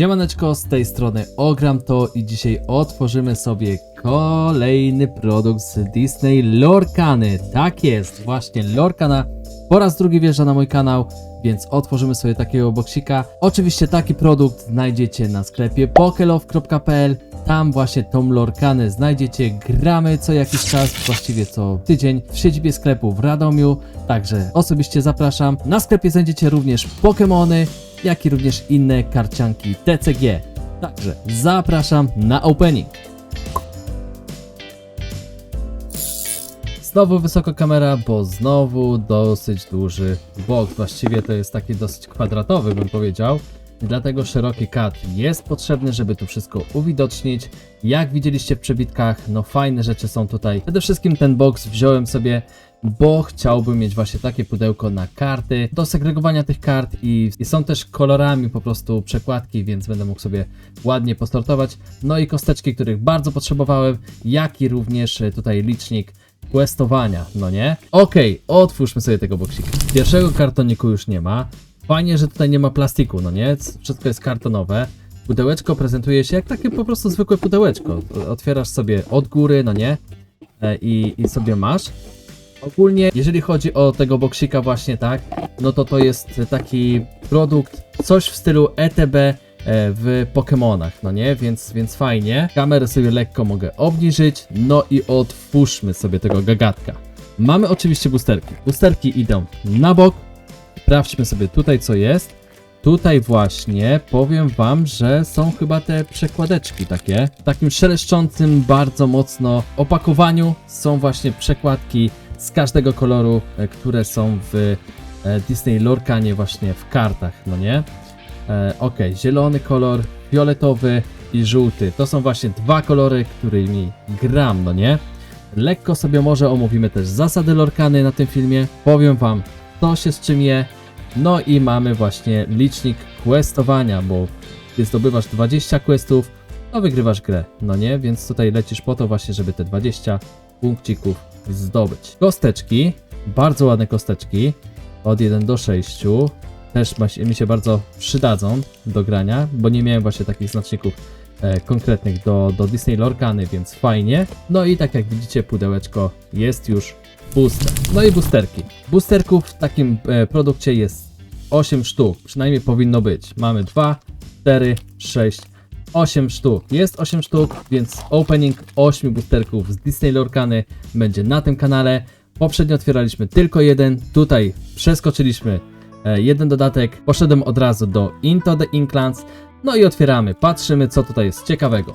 Siemaneczko, z tej strony Ogram to i dzisiaj otworzymy sobie kolejny produkt z Disney Lorkany. Tak jest, właśnie Lorkana po raz drugi wjeżdża na mój kanał, więc otworzymy sobie takiego boksika. Oczywiście taki produkt znajdziecie na sklepie pokelow.pl. Tam właśnie tą Lorkanę znajdziecie. Gramy co jakiś czas, właściwie co tydzień w siedzibie sklepu w Radomiu. Także osobiście zapraszam. Na sklepie znajdziecie również Pokémony, jak i również inne karcianki TCG. Także zapraszam na opening. Znowu wysoko kamera, bo znowu dosyć duży box. Właściwie to jest taki dosyć kwadratowy, bym powiedział. Dlatego szeroki kat jest potrzebny, żeby tu wszystko uwidocznić. Jak widzieliście w przebitkach, no fajne rzeczy są tutaj. Przede wszystkim ten box wziąłem sobie, bo chciałbym mieć właśnie takie pudełko na karty, do segregowania tych kart i, i są też kolorami po prostu przekładki, więc będę mógł sobie ładnie postartować. No i kosteczki, których bardzo potrzebowałem, jak i również e, tutaj licznik questowania, no nie? Okej, otwórzmy sobie tego boksika. Pierwszego kartoniku już nie ma. Fajnie, że tutaj nie ma plastiku, no nie? Wszystko jest kartonowe. Pudełeczko prezentuje się jak takie po prostu zwykłe pudełeczko. Otwierasz sobie od góry, no nie? E, I, I sobie masz. Ogólnie, jeżeli chodzi o tego boksika właśnie tak, no to to jest taki produkt, coś w stylu ETB e, w Pokémonach, no nie? Więc, więc fajnie. Kamerę sobie lekko mogę obniżyć, no i otwórzmy sobie tego gagatka. Mamy oczywiście boosterki. Boosterki idą na bok. Sprawdźmy sobie tutaj co jest. Tutaj właśnie powiem wam, że są chyba te przekładeczki takie. W takim szeleszczącym bardzo mocno opakowaniu są właśnie przekładki z każdego koloru, e, które są w e, Disney Lorkanie właśnie w kartach, no nie? E, ok, zielony kolor, fioletowy i żółty. To są właśnie dwa kolory, którymi gram, no nie? Lekko sobie może omówimy też zasady Lorkany na tym filmie. Powiem wam, co się z czym je. No i mamy właśnie licznik questowania, bo gdy zdobywasz 20 questów, to wygrywasz grę, no nie? Więc tutaj lecisz po to właśnie, żeby te 20 punkcików zdobyć. Kosteczki, bardzo ładne kosteczki, od 1 do 6, też mi się bardzo przydadzą do grania, bo nie miałem właśnie takich znaczników konkretnych do, do Disney Lorkany, więc fajnie. No i tak jak widzicie, pudełeczko jest już puste. No i boosterki. Boosterków w takim e, produkcie jest 8 sztuk, przynajmniej powinno być. Mamy 2, 4, 6, 8 sztuk. Jest 8 sztuk, więc opening 8 boosterków z Disney Lorkany będzie na tym kanale. Poprzednio otwieraliśmy tylko jeden, tutaj przeskoczyliśmy e, jeden dodatek, poszedłem od razu do Into the Inklands, no i otwieramy, patrzymy co tutaj jest ciekawego.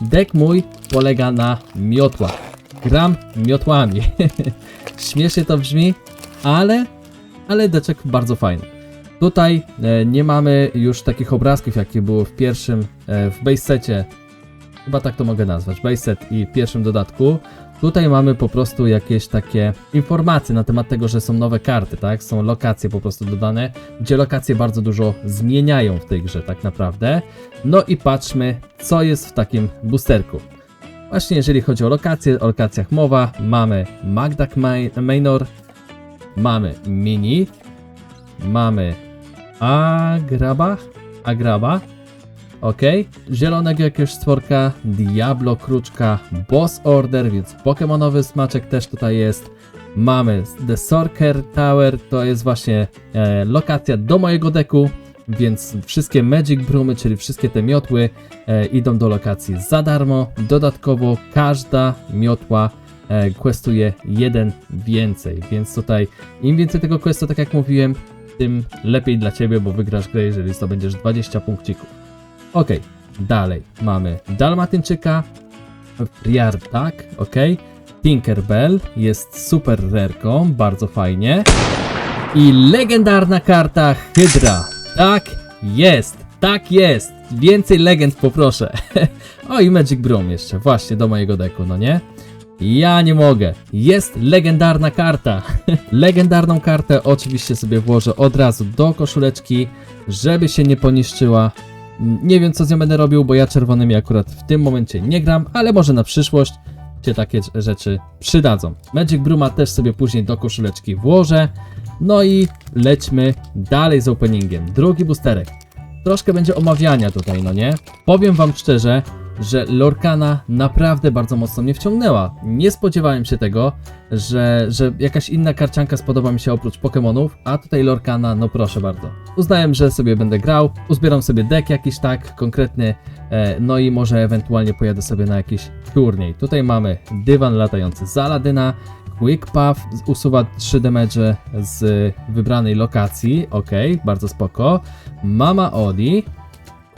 Deck mój polega na miotłach. Gram miotłami. Śmiesznie to brzmi, ale, ale deczek bardzo fajny. Tutaj e, nie mamy już takich obrazków, jakie było w pierwszym, e, w base secie, chyba tak to mogę nazwać, base set i pierwszym dodatku. Tutaj mamy po prostu jakieś takie informacje na temat tego, że są nowe karty, tak? Są lokacje po prostu dodane, gdzie lokacje bardzo dużo zmieniają w tej grze tak naprawdę. No i patrzmy, co jest w takim boosterku. Właśnie jeżeli chodzi o lokacje, o lokacjach mowa, mamy Magdak Ma- Manor, mamy Mini, mamy Agraba, Agraba, ok, zielonego jakiegoś stworka, Diablo, Kruczka, Boss Order, więc pokemonowy smaczek też tutaj jest. Mamy The Sorker Tower, to jest właśnie e, lokacja do mojego deku, więc wszystkie Magic Broomy, czyli wszystkie te miotły e, idą do lokacji za darmo. Dodatkowo każda miotła e, questuje jeden więcej, więc tutaj im więcej tego questu, tak jak mówiłem, tym lepiej dla Ciebie, bo wygrasz grę, jeżeli zdobędziesz 20 punkcików. Ok, dalej mamy Dalmatyńczyka, Friartak, ok, Tinkerbell jest super rerką, bardzo fajnie. I legendarna karta Hydra. Tak jest, tak jest. Więcej legend poproszę. o i Magic Broom jeszcze, właśnie do mojego deku, no nie? Ja nie mogę. Jest legendarna karta. Legendarną kartę oczywiście sobie włożę od razu do koszuleczki, żeby się nie poniszczyła. Nie wiem co z nią będę robił, bo ja czerwonymi akurat w tym momencie nie gram, ale może na przyszłość się takie rzeczy przydadzą. Magic Bruma też sobie później do koszuleczki włożę. No i lećmy dalej z openingiem. Drugi boosterek. troszkę będzie omawiania tutaj, no nie? Powiem wam szczerze, że Lorkana naprawdę bardzo mocno mnie wciągnęła. Nie spodziewałem się tego, że, że jakaś inna karcianka spodoba mi się oprócz Pokémonów, a tutaj Lorkana, no proszę bardzo. Uznałem, że sobie będę grał, uzbieram sobie deck jakiś tak konkretny, e, no i może ewentualnie pojadę sobie na jakiś turniej. Tutaj mamy dywan latający z Aladyna, Quick Puff usuwa 3 damage z wybranej lokacji, ok, bardzo spoko. Mama Odi,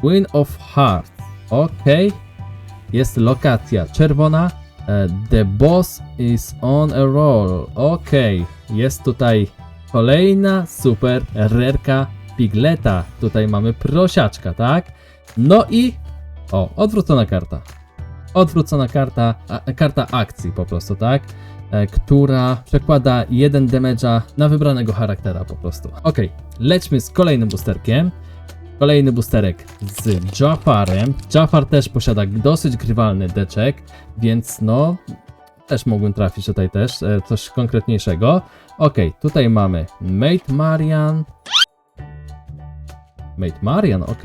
Queen of Hearts, ok, jest lokacja czerwona. e, The boss is on a roll. Ok, jest tutaj kolejna super rerka pigleta. Tutaj mamy prosiaczka, tak? No i o, odwrócona karta. Odwrócona karta, a, karta akcji po prostu, tak? E, która przekłada jeden damage'a na wybranego charaktera po prostu. Ok, lećmy z kolejnym boosterkiem. Kolejny boosterek z Jafarem. Jafar też posiada dosyć grywalny deczek, więc no też mógłbym trafić tutaj też e, coś konkretniejszego. Ok, tutaj mamy Mate Marian. Mate Marian, ok.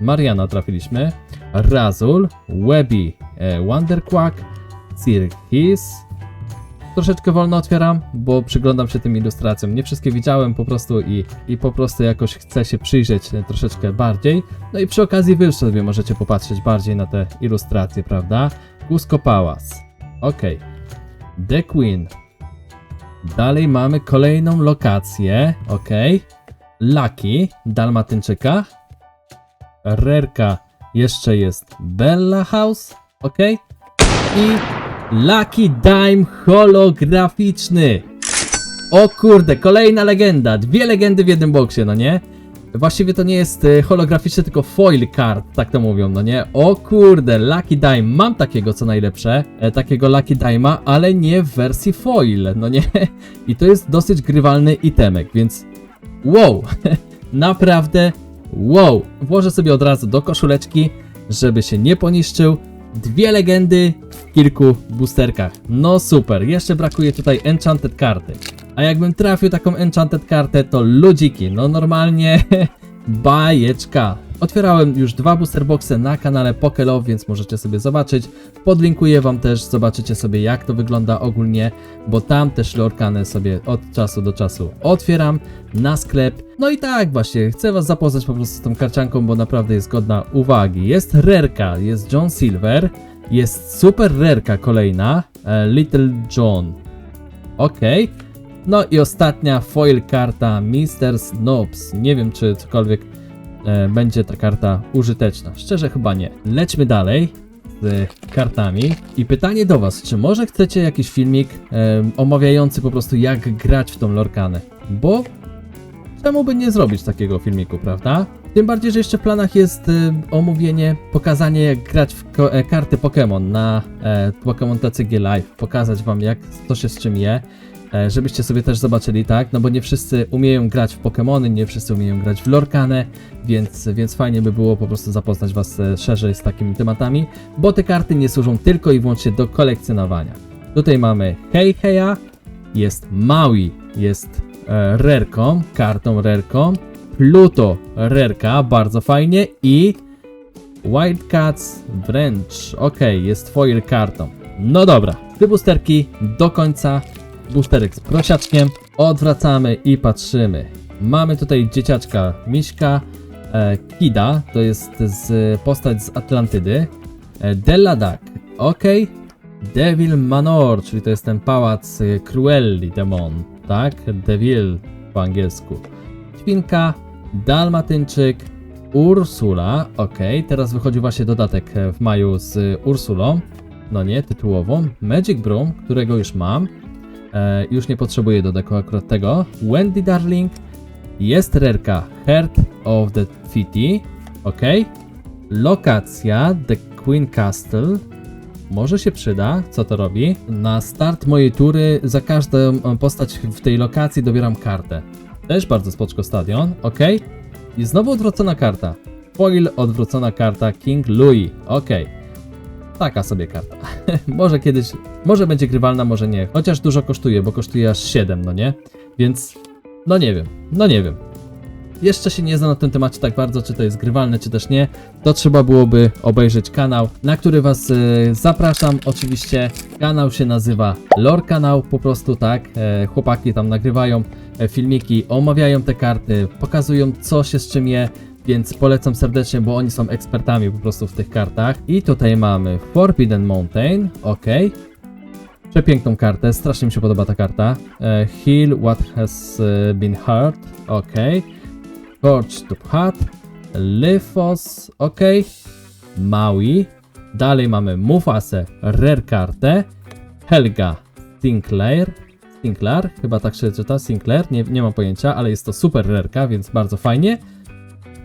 Mariana trafiliśmy. Razul, Webby, e, Wonderquack, Cirkis. Troszeczkę wolno otwieram, bo przyglądam się tym ilustracjom. Nie wszystkie widziałem po prostu i, i po prostu jakoś chcę się przyjrzeć e, troszeczkę bardziej. No i przy okazji wy sobie możecie popatrzeć bardziej na te ilustracje, prawda? Cusco Palace. Ok. The Queen. Dalej mamy kolejną lokację. Ok. Lucky, Dalmatyńczyka. Rerka jeszcze jest Bella House. Ok. I Lucky Dime holograficzny. O kurde, kolejna legenda. Dwie legendy w jednym boksie, no nie? Właściwie to nie jest e, holograficzny, tylko foil card, tak to mówią, no nie? O kurde, Lucky Dime, mam takiego co najlepsze, e, takiego Lucky Dime'a, ale nie w wersji foil, no nie? I to jest dosyć grywalny itemek, więc wow, naprawdę wow. Włożę sobie od razu do koszuleczki, żeby się nie poniszczył. Dwie legendy w kilku boosterkach. No super, jeszcze brakuje tutaj enchanted karty. A jakbym trafił taką enchanted kartę, to ludziki, no normalnie bajeczka. Otwierałem już dwa booster boxy na kanale Pokelove, więc możecie sobie zobaczyć. Podlinkuję wam też, zobaczycie sobie jak to wygląda ogólnie, bo tam też lorkany sobie od czasu do czasu otwieram na sklep. No i tak właśnie, chcę was zapoznać po prostu z tą karcianką, bo naprawdę jest godna uwagi. Jest rerka, jest John Silver, jest super rerka kolejna, e, Little John. Okej. No i ostatnia foil karta Mr. Snobs. Nie wiem, czy cokolwiek e, będzie ta karta użyteczna. Szczerze chyba nie. Lećmy dalej z kartami. I pytanie do Was, czy może chcecie jakiś filmik e, omawiający po prostu jak grać w tą lorkanę? Bo czemu by nie zrobić takiego filmiku, prawda? Tym bardziej, że jeszcze w planach jest e, omówienie, pokazanie jak grać w ko- e, karty Pokémon na e, Pokémon TCG Live. Pokazać Wam jak to się z czym je. E, żebyście sobie też zobaczyli, tak? No bo nie wszyscy umieją grać w Pokémony, nie wszyscy umieją grać w Lorkanę, więc, więc fajnie by było po prostu zapoznać Was e, szerzej z takimi tematami, bo te karty nie służą tylko i wyłącznie do kolekcjonowania. Tutaj mamy Hei Heia, jest Maui, jest e, rerką, kartą rerką, Pluto rerka, bardzo fajnie i Wildcats wręcz, ok, jest foil kartą. No dobra, te boosterki do końca, boosterek z prosiaczkiem, odwracamy i patrzymy. Mamy tutaj dzieciaczka Miśka, e, Kida, to jest z, postać z Atlantydy, e, Della Duck, ok, Devil Manor, czyli to jest ten pałac e, Cruelli Demon, tak, Devil po angielsku. Świnka, Dalmatyńczyk, Ursula, ok, teraz wychodzi właśnie dodatek e, w maju z Ursulą, no nie, tytułową, Magic Broom, którego już mam, e, już nie potrzebuję dodatku akurat tego, Wendy Darling, jest rerka Heart of the City, ok, lokacja The Queen Castle, może się przyda, co to robi. Na start mojej tury za każdą e, postać w tej lokacji dobieram kartę. Też bardzo spoczko stadion, ok. I znowu odwrócona karta. Foil, odwrócona karta King Louis, ok. Taka sobie karta. może kiedyś, może będzie grywalna, może nie. Chociaż dużo kosztuje, bo kosztuje aż 7, no nie? Więc, no nie wiem, no nie wiem. jeszcze się nie zna na tym temacie tak bardzo, czy to jest grywalne, czy też nie, to trzeba byłoby obejrzeć kanał, na który Was e, zapraszam. Oczywiście kanał się nazywa Lore Kanał, po prostu tak. E, chłopaki tam nagrywają e, filmiki, omawiają te karty, pokazują co się z czym je, więc polecam serdecznie, bo oni są ekspertami po prostu w tych kartach. I tutaj mamy Forbidden Mountain, ok. Przepiękną kartę, strasznie mi się podoba ta karta. E, heal what has e, been hurt, ok. Torch to Hat, Lyphos, ok. Maui. Dalej mamy Mufasę, rare kartę. Helga Sinclair. Sinclair, chyba tak się czyta, Sinclair, nie, nie mam pojęcia, ale jest to super rerka, więc bardzo fajnie.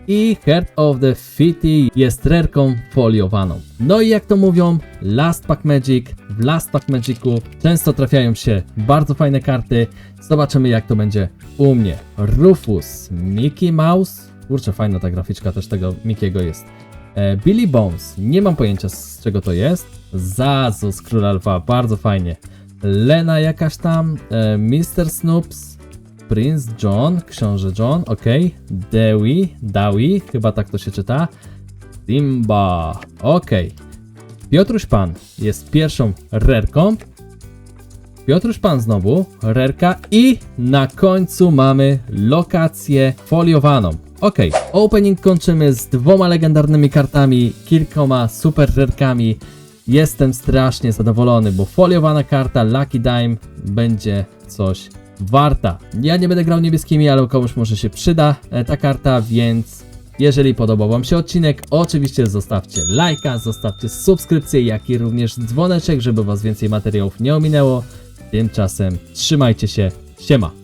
I Heart of the Fitty jest rerką foliowaną. No i jak to mówią, Last Pack Magic, w Last Pack Magicu często trafiają się bardzo fajne karty. Zobaczymy jak to będzie u mnie. Rufus, Mickey Mouse, kurczę fajna ta graficzka też tego Mickiego jest. E, Billy Bones, nie mam pojęcia z czego to jest. Zazus, Król Alfa, bardzo fajnie. Lena jakaś tam, e, Mr. Snoops, Prince John, Książę John, ok. Dewi, Dawi, chyba tak to się czyta. Simba, ok. Piotruś Pan jest pierwszą rerką. Piotruś Pan znowu, rerka i na końcu mamy lokację foliowaną. Ok, opening kończymy z dwoma legendarnymi kartami, kilkoma super rerkami. Jestem strasznie zadowolony, bo foliowana karta Lucky Dime będzie coś warta. Ja nie będę grał niebieskimi, ale komuś może się przyda e, ta karta, więc jeżeli podobał Wam się odcinek, oczywiście zostawcie lajka, zostawcie subskrypcję, jak i również dzwoneczek, żeby Was więcej materiałów nie ominęło. Tymczasem trzymajcie się, siema!